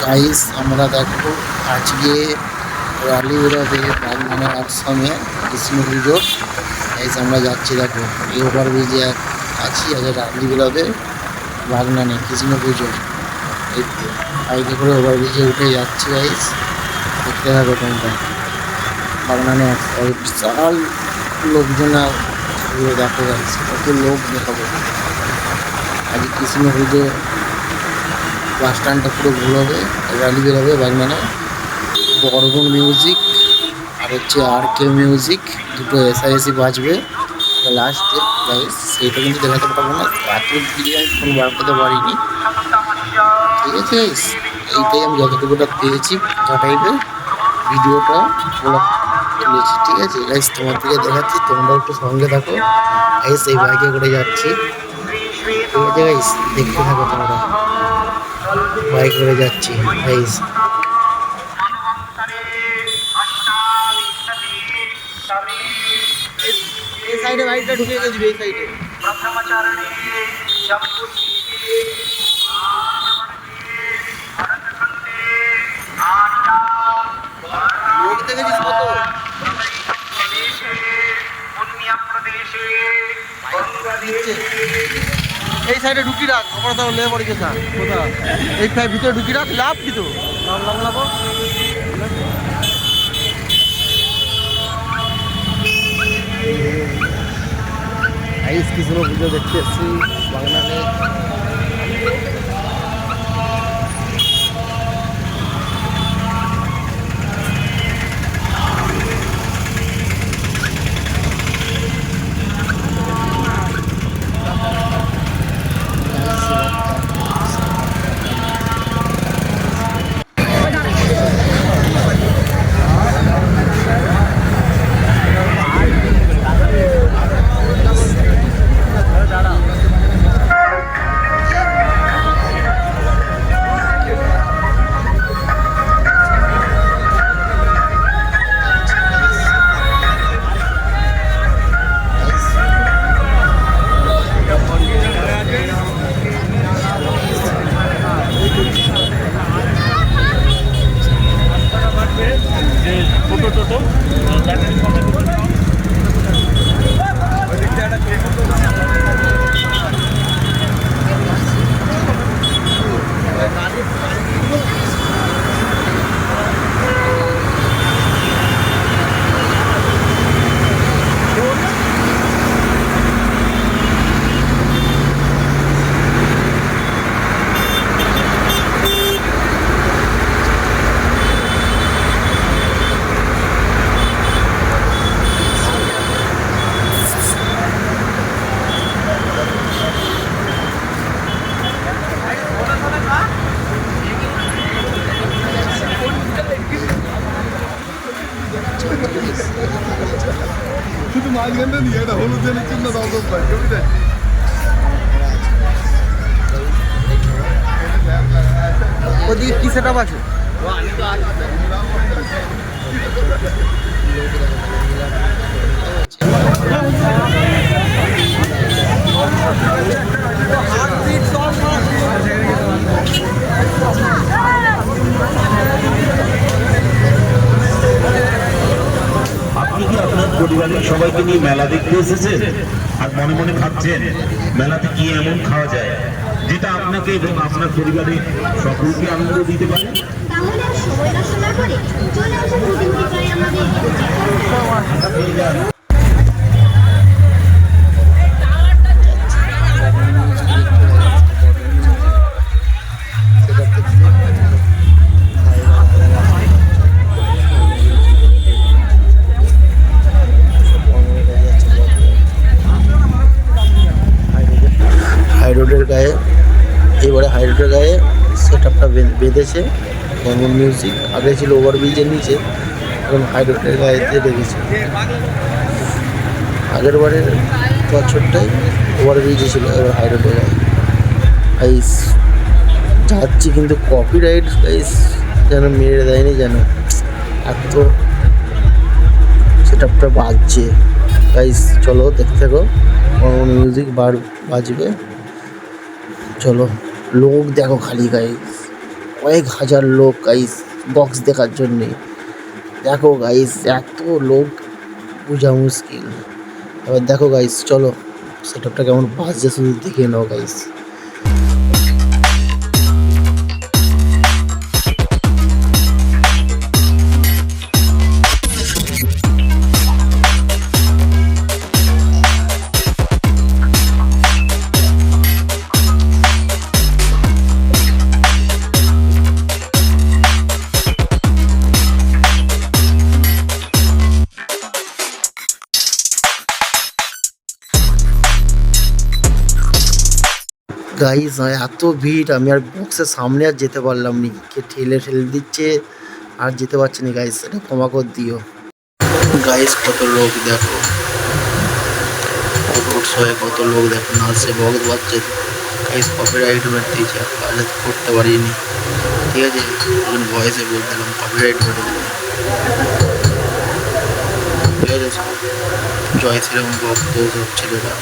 Guys আমরা দেখো আজকে রালি বেরোবে বাগনানে আসামে কৃষ্ণ পুজো গাইস আমরা যাচ্ছি দেখো এই ওভার ব্রিজে আছি আজ রালি বেরোবে বাগনানে কৃষ্ণ পুজো এই বাইকে করে ওভার ব্রিজে উঠে যাচ্ছি গাইস দেখতে থাকো তোমরা। বাগনানে বিশাল লোকজন দেখো গাইস কত লোক দেখাবো। আজ কৃষ্ণ পুজো বাস স্ট্যান্ডটা পুরো ঘুরবে র্যালি বেরোবে বাগনানে বরগুন মিউজিক আর হচ্ছে আর কে মিউজিক দুটো এসআইএসি বাজবে। লাস্টে গাইস সেইটা কিন্তু দেখাতে পারব না। এত ভিড়ে আমি ফোন বার করতে পারিনি। ঠিক আছে এইটাই আমি যতটুকুটা পেয়েছি টাইপের ভিডিওটা তুলেছি। ঠিক আছে গাইস তোমার থেকে দেখাচ্ছি তোমরা একটু সঙ্গে থাকো। গাইস এই বাইকে করে যাচ্ছি। ঠিক আছে গাইস দেখতে থাকো তোমরা। বাইক করে যাচ্ছি গাইস এই সাইডে বাইকটা ঢুকে গেছিবে এই সাইডে লোক দেখেছিস কত? নিচে। এই সাইডে ঢুকি রাখ আমরা তো লে পড়ে গেছা কোথা এই সাইড ভিতরে ঢুকি রাখ লাভ কি তো লাভ লাভ লাভ। আইস কিছু ভিডিও দেখতে এসেছি বাংলাতে একটা হলুদ জলের চিহ্ন দাও তো ভাই ছবিটা ওদিকে কি সেট আছে পরিবারের সবাইকে নিয়ে মেলা দেখতে এসেছেন? আর মনে মনে ভাবছেন, মেলাতে কি এমন খাওয়া যায়? যেটা আপনাকে এবং আপনার পরিবারে সকলকে আনন্দ দিতে পারে? সময় চলে আমাদের। রোডের গায়ে, এবারে হাই রোডের গায়ে সেট আপটা বেঁধেছে বঙ্গন মিউজিক আগে ছিল ওভার ব্রিজের নিচে, এখন হাই রোডের গায়েতে রেখেছে। আগের বারের বছরটাই ওভার ব্রিজে ছিল, এবার হাই রোডের গায়ে। গাইস যাচ্ছি কিন্তু কপিরাইট গাইস যেন মেরে দেয়নি যেন। এত সেট আপটা বাজছে। গাইস চলো দেখতে থাকো। মিউজিক বার বাজবে। চলো, লোক দেখো খালি গাইস কয়েক হাজার লোক গাইস বক্স দেখার জন্যে। দেখো গাইস এত লোক, বোঝা মুশকিল। এবার দেখো গাইস চলো সেট আপটা কেমন বাজছে শুধু দেখে নাও গাইস গাইস এত ভিড়, আমি আর বক্সের সামনে আর যেতে পারলাম নি। কে ঠেলে ঠেলে দিচ্ছে, আর যেতে পারছি না গাইস এটা ক্ষমা কর দিও। গাইজ কত লোক, দেখো। শোয়ে কত লোক, দেখো, নাচছে বক্স বাজছে। গাইস কপিরাইট মেরে দিয়েছে কাজ করতে পারিনি। ঠিক আছে? এখন ভয়েসে বলতে দিলাম কপিরাইট দিলাম। ঠিক আছে? জয় শ্রীরাম ভক্ত সব ছেলেরা